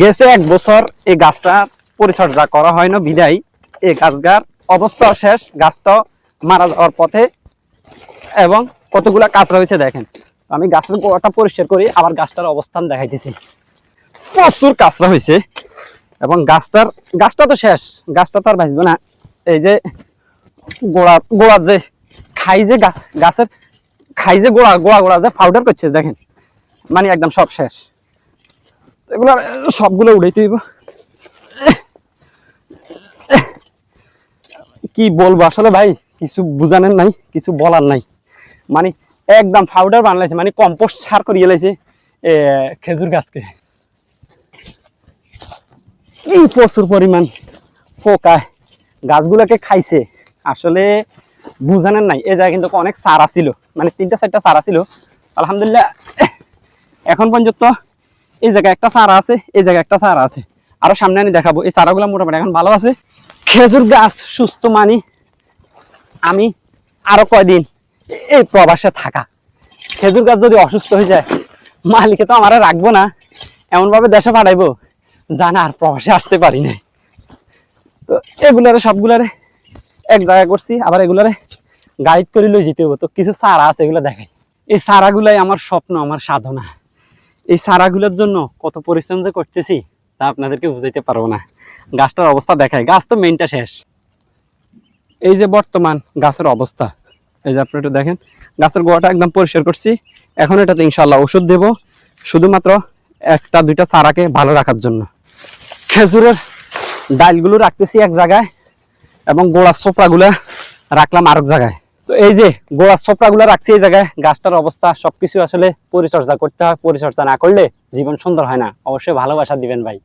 গেছে এক বছর এই গাছটা পরিচর্যা করা হয় না বিদায়। এই গাছগার অবস্থা শেষ, গাছটা মারা যাওয়ার পথে এবং কতগুলা কাঁচরা হয়েছে দেখেন। আমি গাছের গোড়াটা পরিষ্কার করি, আবার গাছটার অবস্থান দেখাইতেছি। প্রচুর কাঁচরা হয়েছে এবং গাছটার গাছটা তো শেষ, গাছটা তো আর বাঁচবে না। এই যে গোড়া গোড়ার যে খাই যে গাছের খাই যে গোড়া গোড়া গোড়া যে পাউডার করছে, দেখেন। মানে একদম সব শেষ। এগুলো সবগুলো উড়াইতে দিব কি বলব আসলে ভাই কিছু বুঝানোর নাই কিছু বলার নাই। মানে একদম পাউডার বানাইছে মানে কম্পোস্ট সার করিয়ে লাইছে এ, খেজুর গাছকে। কি প্রচুর পরিমাণ পোকা গাছগুলোকে খাইছে। আসলে বুঝানোর নাই এই জায়গায় কিন্তু অনেক সারা ছিল মানে তিনটা চারটা সারা ছিল আলহামদুলিল্লাহ এখন পর্যন্ত এই জায়গায় একটা চারা আছে, এই জায়গায় একটা চারা আছে। আরও সামনে আমি দেখাবো, এই চারাগুলো মোটামুটি এখন ভালো আছে। খেজুর গাছ, সুস্থ মানি। আমি আরও কয়দিন এই প্রবাসে থাকা। খেজুর গাছ যদি অসুস্থ হয়ে যায়, মালিকে তো আমার রাখব না। এমন ভাবে দেশে পাঠাইবো, জানা আর প্রবাসে আসতে পারি না তো এগুলারে, সবগুলারে এক জায়গায় করছি, আবার এগুলারে গাইড করে লই যেতে হব তো কিছু চারা আছে, এগুলো দেখাই। এই চারাগুলাই আমার স্বপ্ন, আমার সাধনা। এই চারাগুলোর জন্য কত পরিশ্রম যে করতেছি, তা আপনাদেরকে বুঝাইতে পারব না। গাছটার অবস্থা দেখায় গাছ তো মেনটা শেষ। এই যে বর্তমান গাছের অবস্থা, এই যে আপনি একটু দেখেন, গাছের গোড়াটা একদম পরিষ্কার করছি। এখন এটাতে ইনশাল্লাহ ওষুধ দেব, শুধুমাত্র একটা, দুইটা চারাকে ভালো রাখার জন্য। খেজুরের ডালগুলো রাখতেছি এক জায়গায় এবং গোড়ার চোপড়াগুলো রাখলাম আরেক জায়গায়। তো এই যে গোড়ার চোপড়াগুলো রাখছি এই জায়গায়, গাছটার অবস্থা, সবকিছু আসলে পরিচর্যা করতে হয়, পরিচর্যা না করলে জীবন সুন্দর হয় না। অবশ্যই ভালোবাসা দিবেন ভাই।